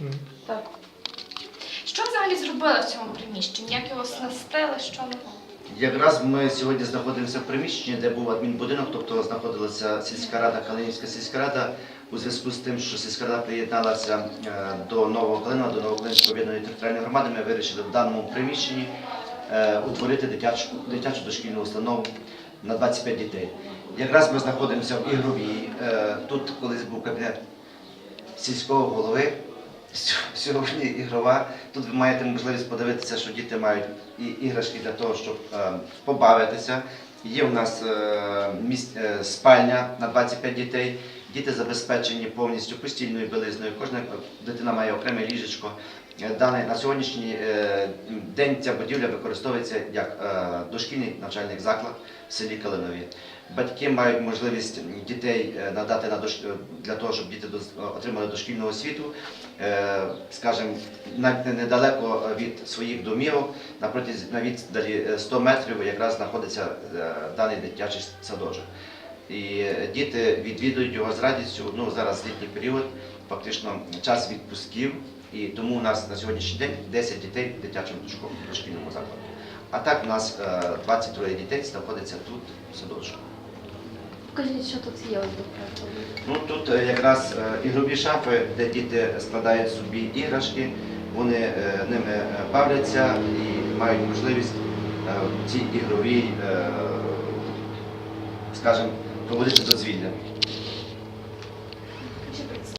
Можна. Так. Що взагалі зробили в цьому приміщенні? Як його оснастили? Що ви? Якраз ми сьогодні знаходимося в приміщенні, де був адмінбудинок, тобто знаходилася сільська рада, Калинівська сільська рада, у зв'язку з тим, що сільська рада приєдналася е, до Нового Калинова, до Новокалинської об'єднаної територіальної громади, ми вирішили в даному приміщенні е, утворити дитячу, дитячу дошкільну установу на 25 дітей. Якраз ми знаходимося в ігровій. е, Тут колись був кабінет сільського голови. Сьогодні ігрова. Тут ви маєте можливість подивитися, що діти мають і іграшки для того, щоб е, побавитися. Є у нас е, міс- е, спальня на 25 дітей. Діти забезпечені повністю постільною білизною. Кожна дитина має окреме ліжечко. Е, на сьогоднішній е, день ця будівля використовується як е, дошкільний навчальний заклад в селі Калинові. Батьки мають можливість дітей надати на дош... для того, щоб діти отримали дошкільну освіту, скажімо, навіть недалеко від своїх домівок, на протязі на віддалі е, 100 метрів якраз знаходиться даний дитячий садочок. І е, діти відвідують його з радістю. Ну зараз літній період, фактично час відпусків, і тому у нас на сьогоднішній день 10 дітей в дитячому дошкільному закладі. А так у нас е, 23 дітей знаходиться тут в садочку. Покажіть, що тут є. Ну тут е, якраз е, ігрові шафи, де діти складають собі іграшки, вони е, ними е, бавляться і мають можливість е, ігровій, е, скажімо, проводити дозвілля.